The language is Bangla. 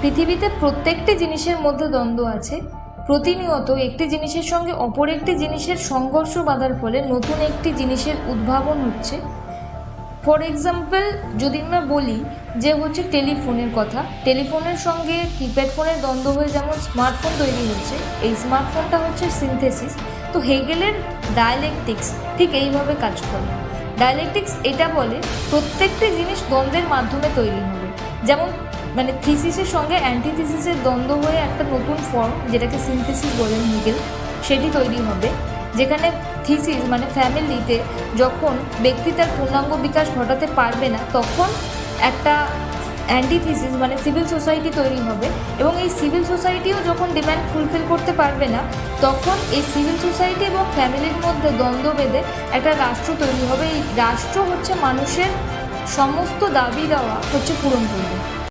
পৃথিবীতে প্রত্যেকটি জিনিসের মধ্যে দ্বন্দ্ব আছে। প্রতিনিয়ত একটি জিনিসের সঙ্গে অপর একটি জিনিসের সংঘর্ষ বাঁধার ফলে নতুন একটি জিনিসের উদ্ভাবন হচ্ছে। ফর এক্সাম্পল যদি আমরা বলি যে হচ্ছে টেলিফোনের কথা, টেলিফোনের সঙ্গে কিপ্যাড ফোনের দ্বন্দ্ব হয়ে যেমন স্মার্টফোন তৈরি হচ্ছে, এই স্মার্টফোনটা হচ্ছে সিনথেসিস তো হেগেলের ডায়ালেকটিক্স ঠিক এইভাবে কাজ করে। ডায়ালেকটিক্স এটা বলে প্রত্যেকটি জিনিস দ্বন্দ্বের মাধ্যমে তৈরি হবে। যেমন মানে থিসিসের সঙ্গে অ্যান্টিথিসিসের দ্বন্দ্ব হয়ে একটা নতুন ফর্ম যেটাকে সিনথেসিস বলেন হেগেল সেটি তৈরি হবে। যেখানে থিসিস মানে ফ্যামিলিতে যখন ব্যক্তি তার পূর্ণাঙ্গ বিকাশ ঘটাতে পারবে না, তখন একটা অ্যান্টিথিসিস মানে সিভিল সোসাইটি তৈরি হবে। এবং এই সিভিল সোসাইটিও যখন ডিম্যান্ড ফুলফিল করতে পারবে না, তখন এই সিভিল সোসাইটি এবং ফ্যামিলির মধ্যে দ্বন্দ্ব বেঁধে একটা রাষ্ট্র তৈরি হবে। এই রাষ্ট্র হচ্ছে মানুষের সমস্ত দাবি দেওয়া হচ্ছে পূরণ করবে।